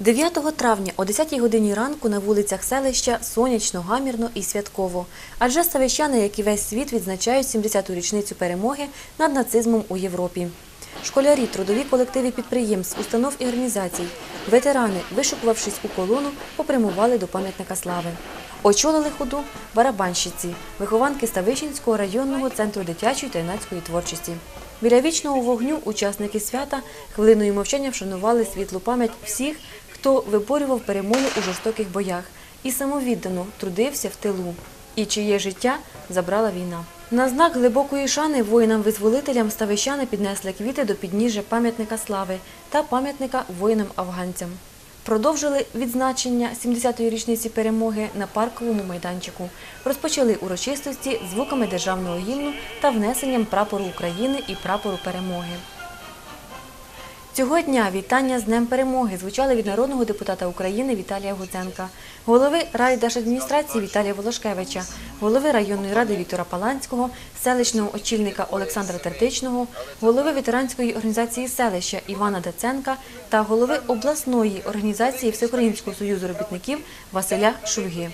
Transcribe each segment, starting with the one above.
9 травня о 10 годині ранку на вулицях селища сонячно, гамірно і святково. Адже ставищани, як і весь світ, відзначають 70-ту річницю перемоги над нацизмом у Європі. Школярі, трудові колективи підприємств, установ і організацій, ветерани, вишукувавшись у колону, попрямували до пам'ятника слави. Очолили ходу барабанщиці, вихованки Ставищенського районного центру дитячої та юнацької творчості. Біля вічного вогню учасники свята хвилиною мовчання вшанували світлу пам'ять всіх, хто виборював перемогу у жорстоких боях і самовіддано трудився в тилу, і чиє життя забрала війна. На знак глибокої шани воїнам-визволителям ставищани піднесли квіти до підніжжя пам'ятника слави та пам'ятника воїнам-афганцям. Продовжили відзначення 70-ї річниці перемоги на парковому майданчику. Розпочали урочистості звуками державного гімну та внесенням прапору України і прапору перемоги. Цього дня вітання з Днем Перемоги звучали від народного депутата України Віталія Гудзенка, голови райдержадміністрації Віталія Волошкевича, голови районної ради Віктора Паланського, селищного очільника Олександра Тертичного, голови ветеранської організації селища Івана Даценка та голови обласної організації Всеукраїнського союзу робітників Василя Шульги.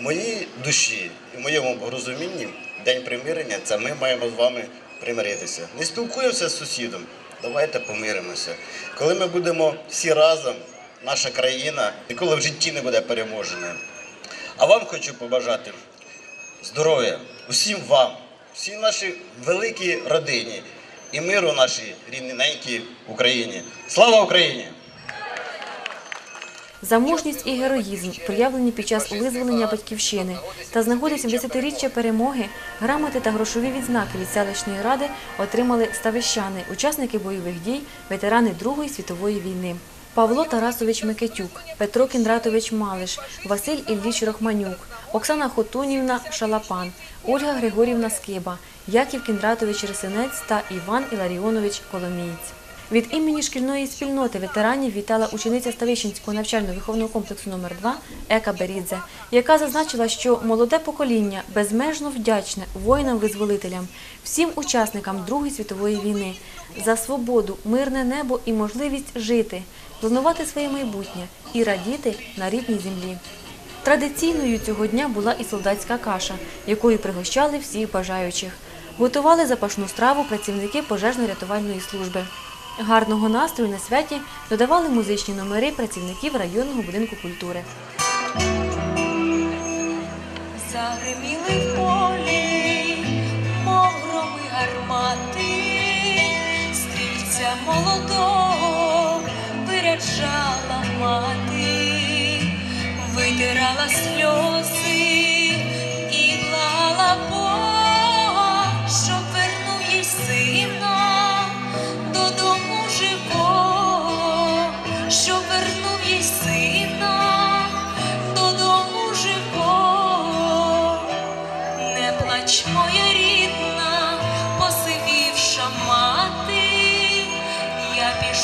Моїй душі і моєму розумінні день примирення це ми маємо з вами примиритися. Не спілкуємося з сусідом, давайте помиримося. Коли ми будемо всі разом, наша країна ніколи в житті не буде переможена. А вам хочу побажати здоров'я усім вам, всій нашій великій родині і миру нашій рідненькій Україні. Слава Україні! За мужність і героїзм, проявлені під час визволення батьківщини та з нагоди 70-річчя перемоги, грамоти та грошові відзнаки від селищної ради отримали ставищани, учасники бойових дій, ветерани Другої світової війни. Павло Тарасович Микитюк, Петро Кіндратович Малиш, Василь Ілліч Рохманюк, Оксана Хотунівна Шалапан, Ольга Григорівна Скиба, Яків Кіндратович Ресинець та Іван Іларіонович Коломієць. Від імені шкільної спільноти ветеранів вітала учениця Ставищенського навчально-виховного комплексу номер 2 Ека Берідзе, яка зазначила, що молоде покоління безмежно вдячне воїнам-визволителям, всім учасникам Другої світової війни за свободу, мирне небо і можливість жити, планувати своє майбутнє і радіти на рідній землі. Традиційною цього дня була і солдатська каша, якою пригощали всіх бажаючих. Готували запашну страву працівники пожежно-рятувальної служби. Гарного настрою на святі додавали музичні номери працівників районного будинку культури. Загриміли в полі, мов громи гармати, стрільця молодого виряджала мати, витирала сльози і клала Бога, щоб вернув їй сина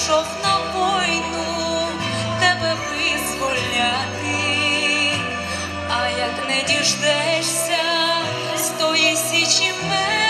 пішов на війну тебе визволяти, а як не діждешся з тої січі мене.